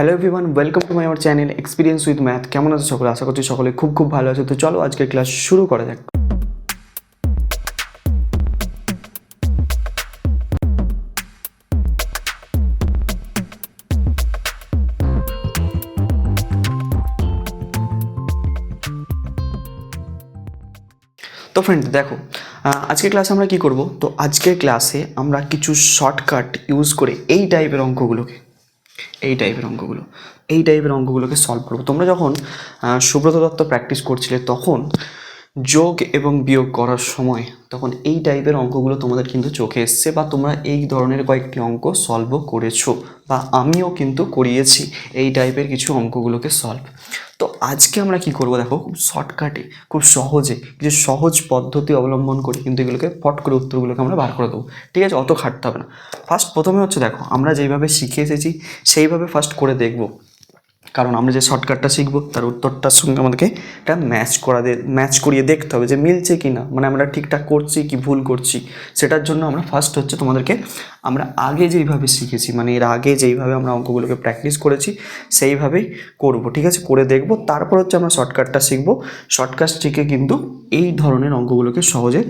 Hello everyone welcome to my আমার channel experience with math কেমন আছে সকলে? আশা করছি সকলে খুব খুব ভালো আছে। তো চলো আজকের ক্লাস শুরু করা যাক। তো ফ্রেন্ড দেখো আহ, আজকের ক্লাসে আমরা কি করব? তো আজকের ক্লাসে আমরা কিছু শর্টকাট ইউজ করে এই টাইপের অঙ্কগুলোকে এই টাইপের অঙ্কগুলো এই টাইপের অঙ্কগুলোকে সলভ করব। তোমরা যখন সুব্রত দত্ত প্র্যাকটিস করছিলে তখন যোগ এবং বিয়োগ করার সময়, তখন এই টাইপের অঙ্কগুলো তোমাদের কিন্তু চোখে এসছে বা তোমরা এই ধরনের কয়েকটি অঙ্ক সলভও করেছ বা আমিও কিন্তু করিয়েছি এই টাইপের কিছু অঙ্কগুলোকে সলভ তো আজকে আমরা কি করব দেখো, খুব শর্টকাটে খুব সহজে, কিছু সহজ পদ্ধতি অবলম্বন করে কিন্তু এগুলোকে ফট করে উত্তরগুলোকে আমরা বার করে দেবো। ঠিক আছে? অত খাটতে হবে না। ফার্স্ট প্রথমে হচ্ছে দেখো, আমরা যেইভাবে শিখে এসেছি, সেইভাবে ফার্স্ট করে দেখব। কারণ আমরা যে শর্টকাটটা শিখব, তার উত্তরটার সঙ্গে আমাদেরকে এটা ম্যাচ করা ম্যাচ করিয়ে দেখতে হবে যে মিলছে কি না মানে আমরা ঠিকঠাক করছি কি ভুল করছি? সেটার জন্য আমরা ফার্স্ট হচ্ছে তোমাদেরকে আমরা আগে যেইভাবে শিখেছি মানে এর আগে যেইভাবে আমরা অঙ্কগুলোকে প্র্যাকটিস করেছি, সেইভাবেই করব, ঠিক আছে? করে দেখব, তারপর হচ্ছে আমরা শর্টকাটটা শিখব। শর্টকাট শিখে কিন্তু এই ধরনের অঙ্কগুলোকে সহজে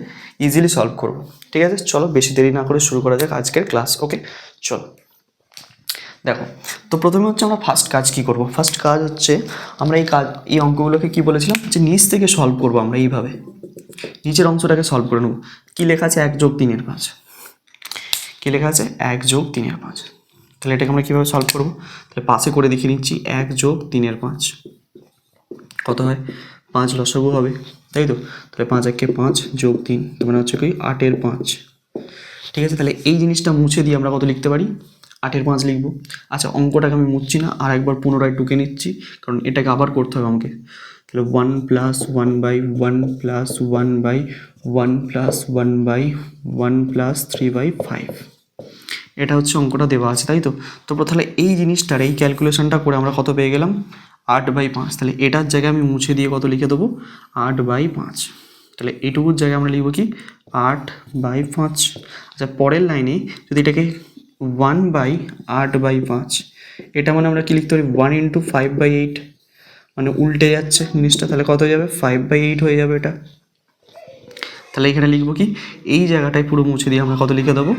ইজিলি সলভ করব, ঠিক আছে? চলো, বেশি দেরি না করে শুরু করা যাক আজকের ক্লাস ওকে চলো। দেখো, তো প্রথমে হচ্ছে আমরা ফার্স্ট কাজ কি করব? ফার্স্ট কাজ হচ্ছে আমরা এই কাজ, এই অঙ্কগুলোকে কি বলেছিলাম? যে নিচ থেকে সলভ করব আমরা এইভাবে। নিচের অংশটাকে সলভ করে নেব। কী লেখা আছে? এক যোগ তিনের পাঁচ। কী লেখা আছে? এক যোগ তিনের পাঁচ। তাহলে এটাকে আমরা কীভাবে সলভ করব? তাহলে পাশে করে দেখিয়ে নিচ্ছি, এক যোগ তিনের পাঁচ। কত হয়? পাঁচ লসগু হবে। তাই তো? তাহলে পাঁচ একে পাঁচ যোগ তিন মানে হচ্ছে কি আটের পাঁচ। ঠিক আছে? তাহলে এই জিনিসটা মুছে দিয়ে আমরা কত লিখতে পারি? আটের পাঁচ লিখব। আচ্ছা অঙ্কটাকে আমি মুছছি না, আর একবার পুনরায় টুকে নিচ্ছি, কারণ এটাকে আবার করতে হবে আমাকে। তাহলে one plus one by one plus one by one plus one by one plus three by five এটা হচ্ছে অঙ্কটা দেওয়া আছে, তাই তো? তো তাহলে এই জিনিসটার, এই ক্যালকুলেশনটা করে আমরা কত পেয়ে গেলাম? আট বাই পাঁচ। তাহলে এটার জায়গায় আমি মুছে দিয়ে কত লিখে দেবো? আট বাই পাঁচ। তাহলে এইটুকুর জায়গায় আমরা লিখব কি? আট বাই পাঁচ। আচ্ছা পরের লাইনে যদি এটাকে ওয়ান বাই আট বাই পাঁচ। এটা মানে আমরা কি লিখতে পারি? One into five by eight মানে উল্টে যাচ্ছে জিনিসটা, তাহলে কত হয়ে যাবে? ফাইভ বাই এইট হয়ে যাবে এটা। তাহলে এখানে লিখব কি? এই জায়গাটায় পুরো মুছে দিয়ে আমরা কত লিখে দেবো?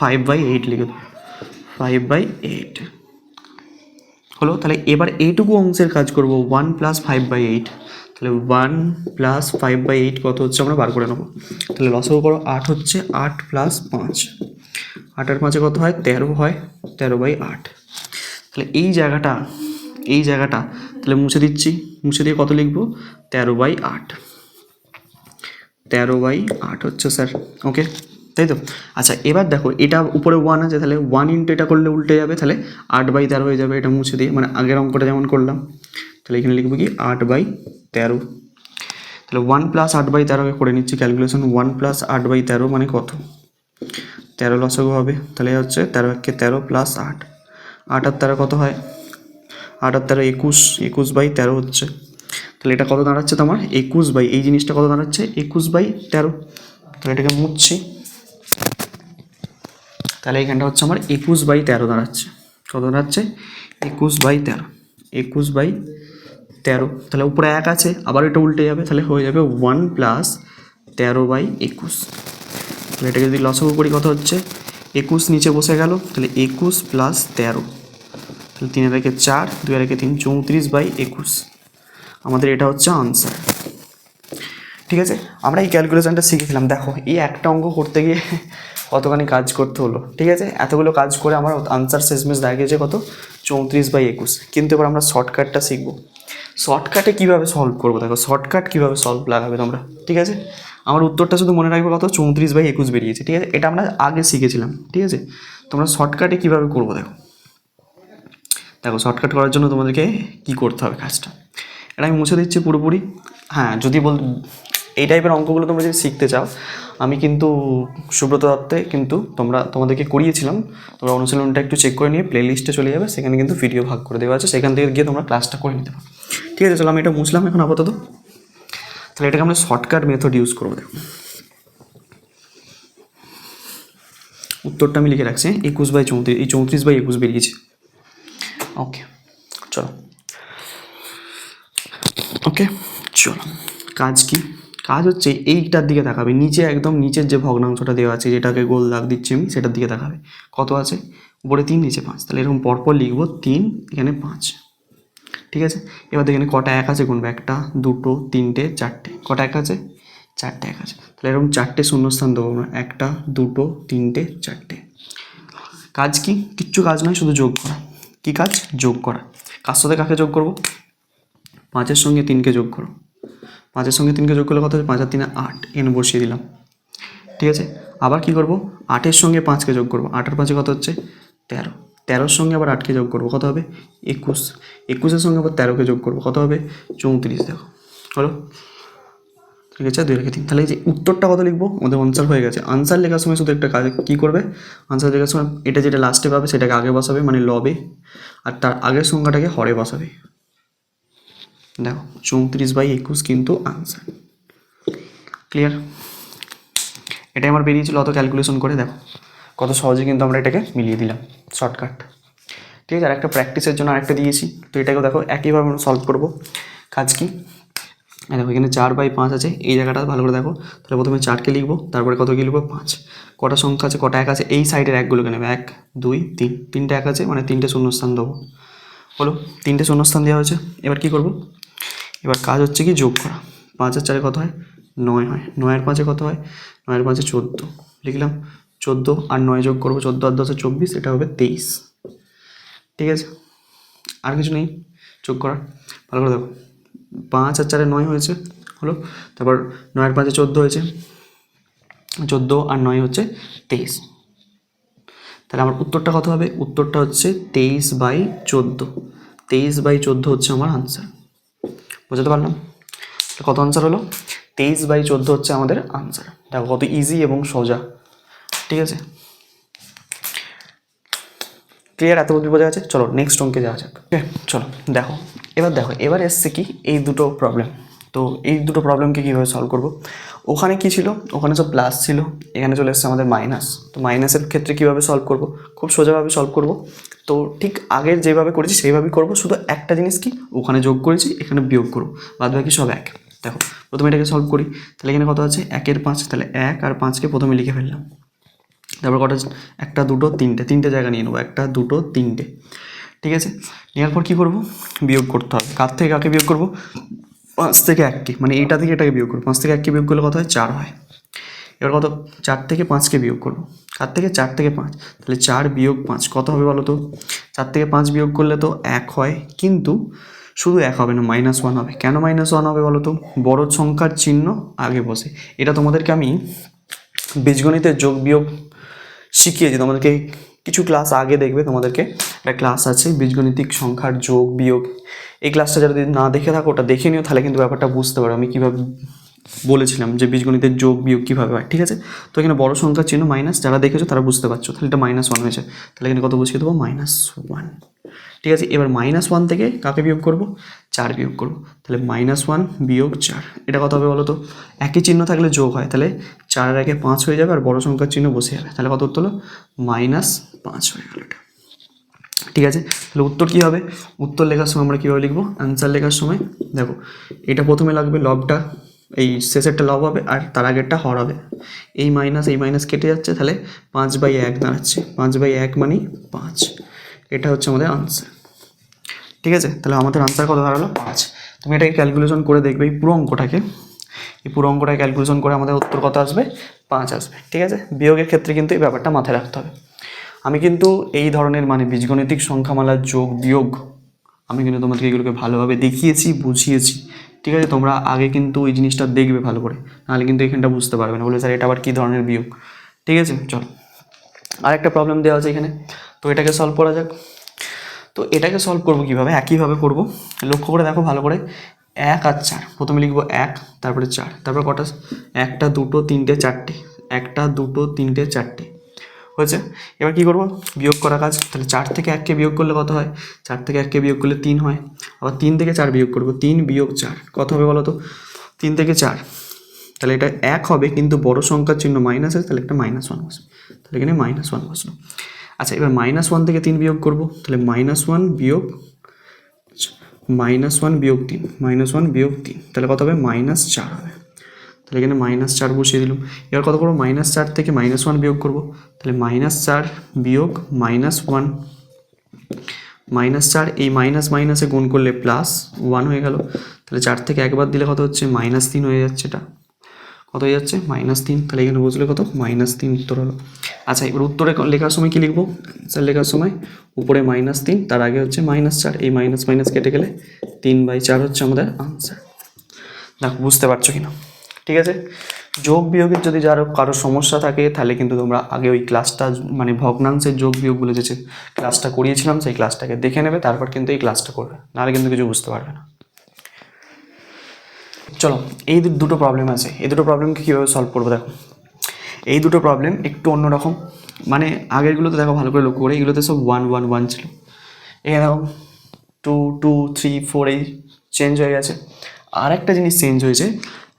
ফাইভ বাই এইট লিখে দেবো। ফাইভ বাই এইট হলো, তাহলে এবার এইটুকু অংশের কাজ করব। One plus five by eight তাহলে one plus five by eight কত হচ্ছে? আমরা বার করে নেব। তাহলে লসও করো, আট হচ্ছে আট প্লাস পাঁচ। আট আর পাঁচে কত হয়? তেরো হয়। তেরো বাই আট। তাহলে এই জায়গাটা এই জায়গাটা তাহলে মুছে দিচ্ছি। মুছে দিয়ে কত লিখব? তেরো বাই আট। তেরো বাই আট হচ্ছে স্যার, ওকে? তাই তো? আচ্ছা এবার দেখো, এটা উপরে ওয়ান আছে, তাহলে ওয়ান ইন্টু এটা করলে উল্টে যাবে, তাহলে আট বাই তেরো হয়ে যাবে এটা মুছে দিয়ে। মানে আগের অঙ্কটা যেমন করলাম। তাহলে এখানে লিখব কি? আট বাই তেরো। তাহলে ওয়ান প্লাস আট বাই তেরোকে করে নিচ্ছি ক্যালকুলেশন ওয়ান প্লাস আট বাই তেরো মানে কত? তেরো লসগো হবে, তাহলে হচ্ছে তেরো একে তেরো প্লাস আট। আট আর তেরো কত হয়? আট আর তেরো একুশ একুশ বাই তেরো হচ্ছে। তাহলে এটা কত দাঁড়াচ্ছে তোমার? একুশ বাই, এই জিনিসটা কত দাঁড়াচ্ছে? একুশ বাই তেরো। তাহলে এটাকে মুছছি। তাহলে এখানটা হচ্ছে আমার একুশ বাই তেরো দাঁড়াচ্ছে। কত দাঁড়াচ্ছে? একুশ বাই তেরো। একুশ বাই তেরো। তাহলে উপরে এক আছে, আবার এটা উল্টে যাবে, তাহলে হয়ে যাবে ওয়ান প্লাস তেরো বাই একুশ। এটাকে যদি লসগু করি, কত হচ্ছে? একুশ নিচে বসে গেল, তাহলে একুশ প্লাস তেরো। তাহলে তিনের রেখে চার, দুই রেখে তিন, চৌত্রিশ বাই একুশ। আমাদের এটা হচ্ছে আনসার ঠিক আছে? আমরা এই ক্যালকুলেশনটা শিখেছিলাম দেখো, এই একটা অঙ্ক করতে গিয়ে কতখানি কাজ করতে হলো। ঠিক আছে? এতগুলো কাজ করে আমার আনসার শেষমেশ দাঁড়িয়েছে কত? চৌত্রিশ বাই একুশ। কিন্তু এবার আমরা শর্টকাটটা শিখব। শর্টকাটে কীভাবে সলভ করব? দেখো শর্টকাট কীভাবে সলভ লাগাবে তোমরা? ঠিক আছে? আমার উত্তরটা শুধু মনে রাখবে কত? চৌত্রিশ বাই একুশ বেরিয়েছে, ঠিক আছে? এটা আমরা আগে শিখেছিলাম, ঠিক আছে? তোমরা শর্টকাটে কীভাবে করব দেখো। দেখো শর্টকাট করার জন্য তোমাদেরকে কী করতে হবে কাজটা? এটা আমি মুছে দিচ্ছি পুরোপুরি। হ্যাঁ যদি বল, এই টাইপের অঙ্কগুলো তোমরা যদি শিখতে চাও, আমি কিন্তু সুব্রত দত্তে কিন্তু তোমরা, তোমাদেরকে করিয়েছিলাম। তোমরা অনুশীলনটা একটু চেক করে নিয়ে প্লে লিস্টে চলে যাবে, সেখানে কিন্তু ভিডিও ভাগ করে দেওয়া আছে। সেখান থেকে গিয়ে তোমরা ক্লাসটা করে নিতে পারো। ঠিক আছে, চলো আমি এটা মুছলাম এখন আপাতত। তাহলে এটাকে আমরা শর্টকাট মেথড ইউজ করব, দেখো। উত্তরটা আমি লিখে রাখছি, একুশ বাই চৌত্রিশ, এই চৌত্রিশ বাই একুশ বেরিয়েছে। ওকে চলো। ওকে চলো। কাজ কি? কাজ হচ্ছে এইটার দিকে তাকাবে, নিচে একদম নিচের যে ভগ্নাংশটা দেওয়া আছে, যেটাকে গোল দাগ দিচ্ছি আমি, সেটার দিকে তাকাবে। কত আছে? উপরে তিন, নিচে পাঁচ। তাহলে এরকম পরপর লিখব তিন, এখানে পাঁচ। ঠিক আছে? এবার দেখেন কটা এক আছে, গুনবো একটা, দুটো, তিনটে, চারটে। কটা এক আছে? চারটে এক আছে। তাহলে এরকম চারটে শূন্যস্থান দেবো আমরা। একটা, দুটো, তিনটে, চারটে। কাজ কি? কিচ্ছু কাজ নয়, শুধু যোগ করা। কি কাজ? যোগ করা। কার সাথে কাকে যোগ করব? পাঁচের সঙ্গে তিনকে যোগ করো। পাঁচের সঙ্গে তিনকে যোগ করলে কত হচ্ছে? পাঁচ আর তিনে আট। এখানে বসিয়ে দিলাম। ঠিক আছে? আবার কি করব? আটের সঙ্গে পাঁচকে যোগ করব। আটের পাঁচে কত হচ্ছে? তেরো। তেরোর সঙ্গে আবার আটকে যোগ করব, কত হবে? একুশ। একুশের সঙ্গে আবার তেরোকে যোগ করব, কত হবে? চৌত্রিশ, দেখো। হলো? ঠিক আছে, দুই রেখে তিন। তাহলে যে উত্তরটা কত লিখব? আমাদের আনসার হয়ে গেছে। আনসার লেখার সময় শুধু একটা কাজ, কী করবে? আনসার লেখার সময় এটা যেটা লাস্টে পাবে, সেটাকে আগে বসাবে মানে লবে, আর তার আগের সংখ্যাটাকে হরে বসাবে। দেখো, চৌত্রিশ বাই একুশ কিন্তু আনসার ক্লিয়ার এটাই আমার বেরিয়েছিল, অত ক্যালকুলেশন করে, দেখো। কত সহজে কিন্তু আমরা এটাকে মিলিয়ে দিলাম শর্টকাট ঠিক আছে আর একটা প্র্যাকটিসের জন্য আরেকটা দিয়েছি। তো এটাকেও দেখো একইভাবে আমরা সলভ করব। কাজ কি? দেখো, এখানে চার বাই পাঁচ আছে, এই জায়গাটা ভালো করে দেখো। তাহলে প্রথমে চারকে লিখব, তারপরে কত কি লিখব? পাঁচ। কটা সংখ্যা আছে, কটা এক আছে, এই সাইডের একগুলোকে নেবে। এক, দুই, তিন। তিনটে এক আছে মানে তিনটে শূন্যস্থান দেবো। হলো তিনটে শূন্যস্থান দেওয়া হয়েছে, এবার কি করব? এবার কাজ হচ্ছে কি, যোগ করা। পাঁচ আর চারে কত হয়? নয় হয়। নয়ের পাঁচে কত হয়? নয়ের পাঁচে চোদ্দ। লিখলাম চোদ্দ আর নয় যোগ করব চোদ্দ আর দশে চব্বিশ, এটা হবে তেইশ। ঠিক আছে? আর কিছু নেই? যোগ করার ভালো করে দেখো। পাঁচ আর চারে নয় হয়েছে, হলো। তারপর নয়ের পাঁচে চোদ্দ হয়েছে। চোদ্দ আর নয় হচ্ছে তেইশ। তাহলে আমার উত্তরটা কত হবে? উত্তরটা হচ্ছে তেইশ বাই চোদ্দ। তেইশ বাই চোদ্দ হচ্ছে আমার আনসার বুঝতে পারলাম? কত আনসার হলো? তেইশ বাই চোদ্দ হচ্ছে আমাদের আনসার দেখো কত ইজি এবং সোজা। ঠিক আছে? ক্লিয়ার এত বুদ্ধি বোঝা আছে চলো নেক্সট অঙ্কে যাওয়া যাক। ওকে চলো, দেখো। এবার দেখো, এবার এসছে কি? এই দুটো প্রবলেম তো এই দুটো প্রবলেমকে কীভাবে সলভ করব? ওখানে কি ছিল? ওখানে সব প্লাস ছিল। এখানে চলে এসছে আমাদের মাইনাস তো মাইনাসের ক্ষেত্রে কীভাবে সলভ করব? খুব সোজাভাবে সলভ করব। তো ঠিক আগের যেভাবে করেছি, সেইভাবেই করব। শুধু একটা জিনিস কি? ওখানে যোগ করেছি, এখানে বিয়োগ করব। বাদ বাকি সব এক। দেখো, প্রথমে এটাকে সলভ করি। তাহলে এখানে কত আছে? একের পাঁচ। তাহলে এক আর পাঁচকে প্রথমে লিখে ফেললাম। তারপর কটা একটা, দুটো, তিনটে। তিনটে জায়গা নিয়ে নেব। একটা, দুটো, তিনটে। ঠিক আছে? নেওয়ার পর কী করব? বিয়োগ করতে হবে। কার থেকে কাকে বিয়োগ করব? পাঁচ থেকে এককে। মানে এইটা থেকে এটাকে বিয়োগ করব। পাঁচ থেকে এককে বিয়োগ করলে কত হয়? চার হয়। এবার কত? চার থেকে পাঁচকে বিয়োগ করব। কার থেকে? চার থেকে পাঁচ। তাহলে চার বিয়োগ পাঁচ। কত হবে বলো তো? চার থেকে পাঁচ বিয়োগ করলে তো এক হয়। কিন্তু শুধু এক হবে না মাইনাস ওয়ান হবে। কেন মাইনাস ওয়ান হবে বলো তো? বড় সংখ্যার চিহ্ন আগে বসে। এটা তোমাদেরকে আমি বীজগণিতের যোগ বিয়োগ শিখিয়েছি তোমাদেরকে কিছু ক্লাস আগে দেখবে, তোমাদেরকে একটা ক্লাস আছে, বীজগণিতিক সংখ্যার যোগ বিয়োগ। এই ক্লাসটা যদি না দেখে থাকো, ওটা দেখে নিও, তাহলে কিন্তু ব্যাপারটা বুঝতে পারো আমি কীভাবে বলেছিলাম যে বীজগণিতের যোগ বিয়োগ কীভাবে হয়, ঠিক আছে? তো এখানে বড় সংখ্যার চিহ্ন মাইনাস যারা দেখেছ তারা বুঝতে পারছ। তাহলে এটা মাইনাস ওয়ান হয়েছে। তাহলে এখানে কত বসিয়ে দেবো? মাইনাস ওয়ান ঠিক আছে, এবার মাইনাস ওয়ান থেকে কাকে বিয়োগ করব? চার বিয়োগ করব। তাহলে মাইনাস ওয়ান বিয়োগ চার। এটা কত হবে বলো তো একই চিহ্ন থাকলে যোগ হয়। তাহলে চারের একে পাঁচ হয়ে যাবে আর বড় সংখ্যার চিহ্ন বসে যাবে। তাহলে কত উত্তর হলো? মাইনাস পাঁচ হয়ে গেল এটা। ঠিক আছে, তাহলে উত্তর কী হবে? উত্তর লেখার সময় আমরা কীভাবে লিখব? অ্যান্সার লেখার সময়। দেখো, এটা প্রথমে লাগবে লবটা এই শেষেরটা লব হবে আর তার আগেরটা হর হবে। এই মাইনাস এই মাইনাস কেটে যাচ্ছে, তাহলে পাঁচ বাই এক দাঁড়াচ্ছে। পাঁচ বাই এক মানে পাঁচ। এটা হচ্ছে আমাদের আনসার ঠিক আছে? তাহলে আমাদের আনসার কত দাঁড়াল? পাঁচ। তুমি এটাকে ক্যালকুলেশন করে দেখবে এই পুরো অঙ্কটাকে। এই পুরো অঙ্কটাকে ক্যালকুলেশন করে আমাদের উত্তর কত আসবে? পাঁচ আসবে। ঠিক আছে? বিয়োগের ক্ষেত্রে কিন্তু এই ব্যাপারটা মাথায় রাখতে হবে। আমি কিন্তু এই ধরনের মানে বীজগণিতিক সংখ্যামালার যোগ, বিয়োগ আমি কিন্তু তোমাদেরকে এগুলোকে ভালোভাবে দেখিয়েছি, বুঝিয়েছি। ঠিক আছে, তোমরা আগে কিন্তু ওই জিনিসটা দেখবে ভালো করে। নাহলে কিন্তু এখানটা বুঝতে পারবে না। বলে, স্যার, এটা আবার কী ধরনের বিয়োগ? ঠিক আছে, চলো। আরেকটা প্রবলেম দেওয়া আছে এখানে। তো এটাকে সলভ করা যাক। তো এটাকে সলভ করব কীভাবে? একইভাবে করব। লক্ষ্য করে দেখো ভালো করে। এক আর চার। প্রথমে লিখব এক, তারপরে চার। তারপর কটা? একটা, দুটো, তিনটে, চারটে। একটা, দুটো, তিনটে, চারটে। হয়েছে। এবার কী করব? বিয়োগ করা কাজ। তাহলে চার থেকে এককে বিয়োগ করলে কত হয়? চার থেকে এককে বিয়োগ করলে তিন হয়। আবার তিন থেকে চার বিয়োগ করব। তিন বিয়োগ চার। কত হবে বলো তো তিন থেকে চার। তাহলে এটা এক হবে, কিন্তু বড় সংখ্যার চিহ্ন মাইনাস আছে, তাহলে একটা মাইনাস ওয়ান বসবে। তাহলে এখানে মাইনাস ওয়ান বসল। আচ্ছা এবার মাইনাস ওয়ান থেকে তিন বিয়োগ করব। তাহলে মাইনাস ওয়ান বিয়োগ মাইনাস ওয়ান বিয়োগ তিন। মাইনাস ওয়ান বিয়োগ তিন। তাহলে কত হবে? মাইনাস চার হবে। তাহলে এখানে মাইনাস চার বসিয়ে দিলাম এবার কত করব? মাইনাস চার থেকে মাইনাস ওয়ান বিয়োগ করব। তাহলে মাইনাস চার বিয়োগ মাইনাস ওয়ান মাইনাস চার, এই মাইনাস মাইনাসে গুণ করলে প্লাস ওয়ান হয়ে গেল। তাহলে চার থেকে একবার দিলে কত হচ্ছে? মাইনাস তিন হয়ে যাচ্ছে এটা। কত হয়ে যাচ্ছে? মাইনাস তিন। তাহলে এখানে বুঝলে কত? মাইনাস তিন উত্তর হলো। আচ্ছা এবার উত্তরে লেখার সময় কি লিখব? স্যার লেখার সময় উপরে মাইনাস তিন, তার আগে হচ্ছে মাইনাস চার। এই মাইনাস মাইনাস কেটে গেলে তিন বাই চার হচ্ছে আমাদের আনসার দেখো, বুঝতে পারছ কি না ঠিক আছে? যোগ বিয়োগের যদি যার কারও সমস্যা থাকে, তাহলে কিন্তু তোমরা আগে ওই ক্লাসটা মানে ভগ্নাংশের যোগ বিয়োগগুলো যে ক্লাসটা করিয়েছিলাম, সেই ক্লাসটাকে দেখে নেবে, তারপর কিন্তু এই ক্লাসটা করবে। নাহলে কিন্তু কিছু বুঝতে পারবে না। চলো, এই দুটো প্রবলেম আছে। এই দুটো প্রবলেমকে কীভাবে সলভ করব দেখো। এই দুটো প্রবলেম একটু অন্যরকম মানে আগেরগুলোতে দেখো ভালো করে লক্ষ্য করে, এগুলোতে সব ওয়ান ওয়ান ওয়ান ছিল। এখানে দেখো টু টু থ্রি ফোর এই চেঞ্জ হয়ে গেছে। আর একটা জিনিস চেঞ্জ হয়েছে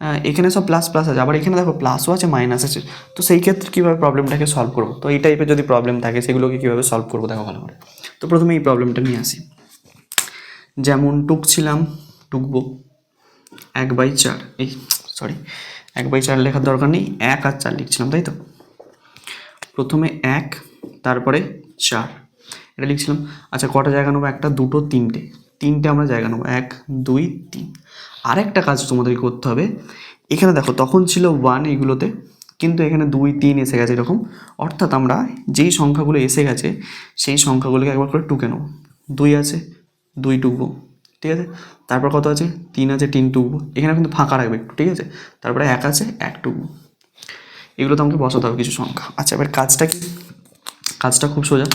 এখানে সব প্লাস প্লাস আছে। আবার এখানে দেখো প্লাসও আছে মাইনাস আছে। তো সেই ক্ষেত্রে কীভাবে প্রবলেমটাকে সলভ করব? তো এই টাইপের যদি প্রবলেম থাকে, সেগুলোকে কীভাবে সলভ করব? দেখো ভালো করে। তো প্রথমে এই প্রবলেমটা নিয়ে আসি। যেমন টুকছিলাম, টুকবো। এক বাই চার। এই সরি এক বাই চার লেখার দরকার নেই, এক আর চার লিখছিলাম, তাই তো? প্রথমে এক, তারপরে চার। এটা লিখছিলাম। আচ্ছা কটা জায়গা নেব? একটা, দুটো, তিনটে। তিনটে আমরা জায়গা নেব। এক, দুই, তিন। আর একটা কাজ তোমাদেরকে করতে হবে। এখানে দেখো, তখন ছিল ওয়ান এগুলোতে, কিন্তু এখানে দুই, তিন এসে গেছে এরকম। অর্থাৎ আমরা যেই সংখ্যাগুলো এসে গেছে, সেই সংখ্যাগুলোকে একবার করে টুকে নেব। দুই আছে, দুই টুকবো, ঠিক আছে? তারপর কত আছে? তিন আছে, তিন টুকবো। এখানে কিন্তু ফাঁকা রাখবে একটু, ঠিক আছে? তারপরে এক আছে, এক টুকবো। এগুলো তো আমাকে বসাতে হবে কিছু সংখ্যা। আচ্ছা এবার কাজটা কি? কাজটা খুব সোজা।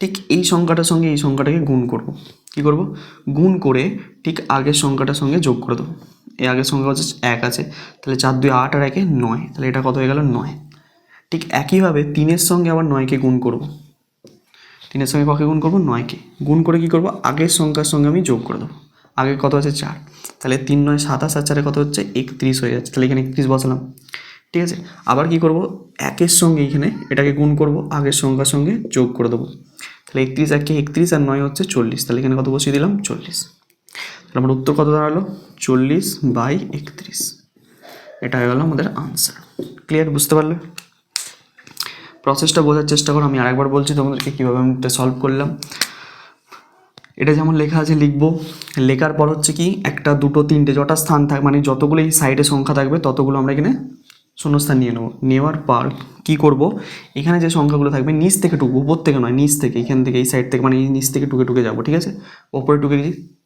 ঠিক এই সংখ্যাটার সঙ্গে এই সংখ্যাটাকে গুণ করব। কি করব? গুণ করে ঠিক আগের সংখ্যাটার সঙ্গে যোগ করে দেবো। এই আগের সংখ্যা হচ্ছে এক আছে। তাহলে চার, দুই, আট আর একে নয়। তাহলে এটা কত হয়ে গেল? নয়। ঠিক একইভাবে তিনের সঙ্গে আবার নয়কে গুণ করব। তিনের সঙ্গে ককে গুণ করব? নয়কে। গুণ করে কি করব? আগের সংখ্যার সঙ্গে আমি যোগ করে দেবো। আগে কত আছে? চার। তাহলে তিন, নয় সাতাশ আর চারে কত হচ্ছে? একত্রিশ হয়ে যাচ্ছে। তাহলে এখানে একত্রিশ বসালাম। ঠিক আছে? আবার কি করব? একের সঙ্গে এখানে এটাকে গুণ করব। আগের সংখ্যার সঙ্গে যোগ করে দেবো। তাহলে একত্রিশ একে একত্রিশ আর নয় হচ্ছে চল্লিশ। তাহলে এখানে কত বসিয়ে দিলাম? চল্লিশ। তাহলে আমার উত্তর কত দাঁড়াল? চল্লিশ বাই একত্রিশ। এটা হয়ে গেল আমাদের আনসার ক্লিয়ার বুঝতে পারলে? প্রসেসটা বোঝার চেষ্টা করো। আমি আরেকবার বলছি তোমাদেরকে কীভাবে আমি এটা সলভ করলাম। এটা যেমন লেখা আছে, লিখব। লেখার পর হচ্ছে কি, একটা দুটো তিনটে, যটা স্থান থাক মানে যতগুলো এই সাইডে সংখ্যা থাকবে, ততগুলো আমরা এখানে শূন্যস্থান নিয়ে নেব। নেওয়ার পর কী করব? এখানে যে সংখ্যাগুলো থাকবে, নিচ থেকে টুকবো উপর থেকে নয়, নিচ থেকে, এখান থেকে, এই সাইড থেকে মানে এই নিচ থেকে টুকে টুকে যাব, ঠিক আছে? ওপরে টুকে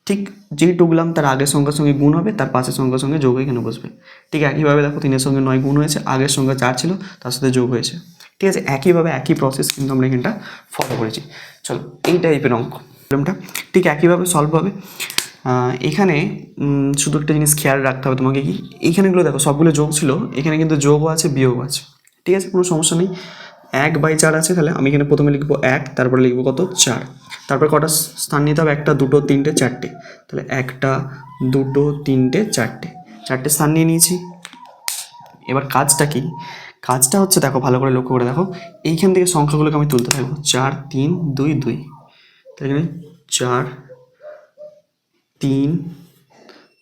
ঠিক যেই টুকলাম তার আগের সংখ্যার সঙ্গে গুণ হবে, তার পাশের সংখ্যার সঙ্গে যোগ এখানে বসবে। ঠিক একইভাবে দেখো, তিনের সঙ্গে নয় গুণ হয়েছে, আগের সংখ্যা চার ছিল, তার সাথে যোগ হয়েছে। ঠিক আছে, একইভাবে একই প্রসেস কিন্তু আমরা এখানটা ফলো করেছি। চলো, এই টাইপের অঙ্ক। প্রবলেমটা ঠিক একইভাবে সলভ হবে। এখানে শুধু একটা জিনিস খেয়াল রাখতে হবে তোমাকে কি, এইখানেগুলো দেখো, সবগুলো যোগ ছিল, এখানে কিন্তু যোগও আছে, বিয়োগও আছে। ঠিক আছে, কোনো সমস্যা নেই। এক বাই চার আছে, তাহলে আমি এখানে প্রথমে লিখব এক, তারপরে লিখব কত? চার। তারপরে কটা স্থান নিতে হবে? একটা, দুটো, তিনটে, চারটে। তাহলে একটা, দুটো, তিনটে, চারটে। চারটে স্থান নিয়ে নিয়েছি। এবার কাজটা কি? কাজটা হচ্ছে, দেখো, ভালো করে লক্ষ্য করে দেখো। এইখান থেকে সংখ্যাগুলোকে আমি তুলতে থাকব। চার, তিন, দুই দুই। তাহলে চার তিন,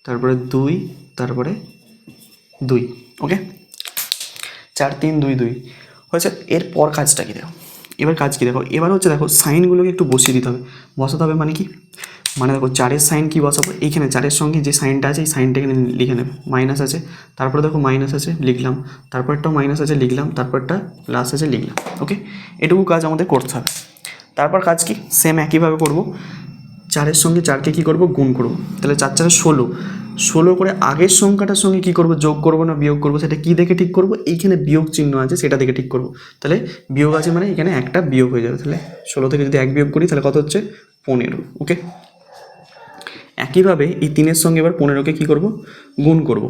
তারপরে দুই তারপরে দুই, ওকে? চার, তিন, দুই দুই। হয়েছে এরপর কাজটা কি দেখো? এবার কাজ কি দেখো? এবার হচ্ছে দেখো, সাইনগুলোকে একটু বসিয়ে দিতে হবে। বসাতে হবে মানে কি? মানে দেখো, চারের সাইন কি বসাবো? এইখানে চারের সঙ্গে যে সাইনটা আছে, এই সাইনটা এখানে লিখে নেবে। মাইনাস আছে, তারপরে দেখো মাইনাস আছে, লিখলাম। তারপরটাও মাইনাস আছে, লিখলাম। তারপরটা প্লাস আছে, লিখলাম। ওকে? এটুকু কাজ আমাদের করতে হবে। তারপর কাজ কি? সেম একইভাবে করব। চারের সঙ্গে চারকে কী করব? গুণ করব। তাহলে চার চারে ষোলো। ষোলো করে আগের সংখ্যাটার সঙ্গে কী করব? যোগ করব না বিয়োগ করব? সেটা কী দেখে ঠিক করব? এইখানে বিয়োগ চিহ্ন আছে, সেটা দেখে ঠিক করব। তাহলে বিয়োগ আছে মানে এখানে একটা বিয়োগ হয়ে যাবে। তাহলে ষোলো থেকে যদি এক বিয়োগ করি, তাহলে কত হচ্ছে? পনেরো। ওকে? একইভাবে এই তিনের সঙ্গে এবার পনেরোকে কী করব? গুণ করব।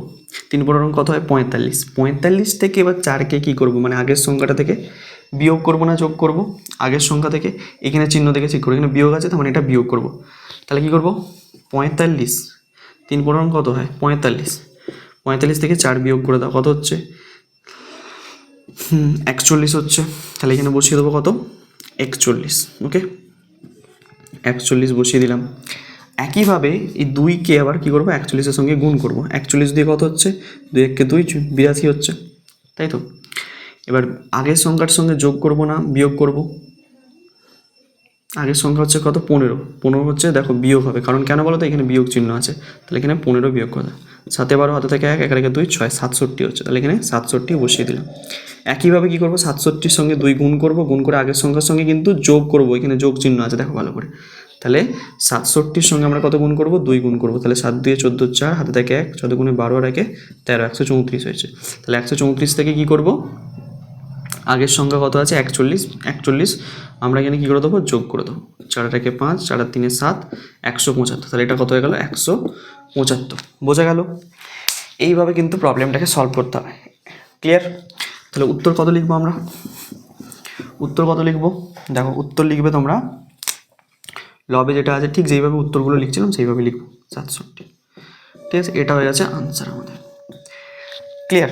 তিন পনেরো কত হয়? পঁয়তাল্লিশ। পঁয়তাল্লিশ থেকে এবার চারকে কী করব? মানে আগের সংখ্যাটা থেকে বিয়োগ করব না, যোগ করব? আগের সংখ্যা থেকে এখানে চিহ্ন দেখে চেক করব এখানে বিয়োগ আছে, তার মানে এটা বিয়োগ করব। তাহলে কী করব? পঁয়তাল্লিশ। তিন পনেরো কত হয়? পঁয়তাল্লিশ। পঁয়তাল্লিশ থেকে চার বিয়োগ করে দাও, কত হচ্ছে? একচল্লিশ হচ্ছে। তাহলে এখানে বসিয়ে দেবো কত? একচল্লিশ ওকে একচল্লিশ বসিয়ে দিলাম। একইভাবে এই দুইকে আবার কী করব? একচল্লিশের সঙ্গে গুণ করব। একচল্লিশ দিয়ে কত হচ্ছে? দুই এককে দুই বিরাশি হচ্ছে। তাই তো? এবার আগের সংখ্যার সঙ্গে যোগ করব না, বিয়োগ করব। আগের সংখ্যা হচ্ছে কত? পনেরো। পনেরো হচ্ছে দেখো বিয়োগ হবে। কারণ কেন বলো তো এখানে বিয়োগ চিহ্ন আছে। তাহলে এখানে পনেরো বিয়োগ করে দাও সাতে বারো, হাতে থেকে এক এক রেখে দুই, ছয়, সাতষট্টি হচ্ছে। তাহলে এখানে সাতষট্টি বসিয়ে দিলাম। একইভাবে কী করব? সাতষট্টির সঙ্গে দুই গুণ করব। গুণ করে আগের সংখ্যার সঙ্গে কিন্তু যোগ করব। এখানে যোগ চিহ্ন আছে, দেখো ভালো করে। তাহলে সাতষট্টির সঙ্গে আমরা কত গুণ করব? দুই গুণ করব। তাহলে সাত দিয়ে চোদ্দ, চার, হাতে থেকে এক চোদ্দ গুণে বারো আর একে তেরো, একশো চৌত্রিশ হয়েছে। তাহলে একশো চৌত্রিশ থেকে কী করব? আগের সংখ্যা কত আছে? একচল্লিশ। একচল্লিশ, আমরা এখানে কী করে দেবো? যোগ করে দেবো। চার একে পাঁচ, চার তিনে সাত, একশো পঁচাত্তর। তাহলে এটা কত হয়ে গেল? একশো পঁচাত্তর। বোঝা গেল? এইভাবে কিন্তু প্রবলেমটাকে সলভ করতে হবে। ক্লিয়ার তাহলে উত্তর কত লিখব আমরা? উত্তর কত লিখব? দেখো, উত্তর লিখবে তোমরা, লবে যেটা আছে, ঠিক যেইভাবে উত্তরগুলো লিখছিলাম, সেইভাবে লিখব। সাতষট্টি। ঠিক আছে? এটা হয়ে গেছে আনসার আমাদের। ক্লিয়ার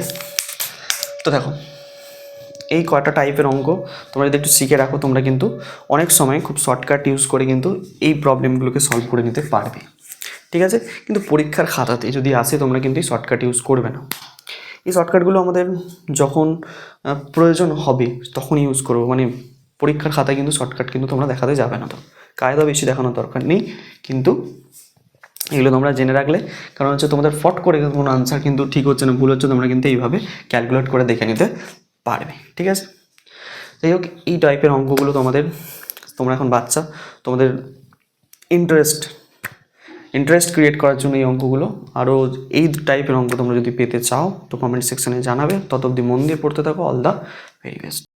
তো দেখো এই কয়টা টাইপের অঙ্ক তোমরা যদি একটু শিখে রাখো, তোমরা কিন্তু অনেক সময় খুব শর্টকাট ইউজ করে কিন্তু এই প্রবলেমগুলোকে সলভ করে নিতে পারবে। ঠিক আছে? কিন্তু পরীক্ষার খাতাতে যদি আসে, তোমরা কিন্তু এই শর্টকাট ইউজ করবে না। এই শর্টকাটগুলো আমাদের যখন প্রয়োজন হবে তখন ইউজ করব। মানে পরীক্ষার খাতায় কিন্তু শর্টকাট কিন্তু তোমরা দেখাতে যাবে না তো। কায়দা বেশি দেখানোর দরকার নেই, কিন্তু এগুলো তোমরা জেনে রাখলে, কারণ হচ্ছে তোমাদের ফট করে কোনো আনসার কিন্তু ঠিক হচ্ছে না, ভুল হচ্ছে, তোমরা কিন্তু এইভাবে ক্যালকুলেট করে দেখে নিতে পারবে, ঠিক আছে? যাই হোক, এই টাইপের অঙ্কগুলো তোমাদের, তোমরা এখন বাচ্চা, তোমাদের ইন্টারেস্ট ইন্টারেস্ট ক্রিয়েট করার জন্য এই অঙ্কগুলো, আরও এই টাইপের অঙ্ক তোমরা যদি পেতে চাও, তো কমেন্ট সেকশনে জানাবে। তত অব্দি মন দিয়ে পড়তে থাকো। All the very best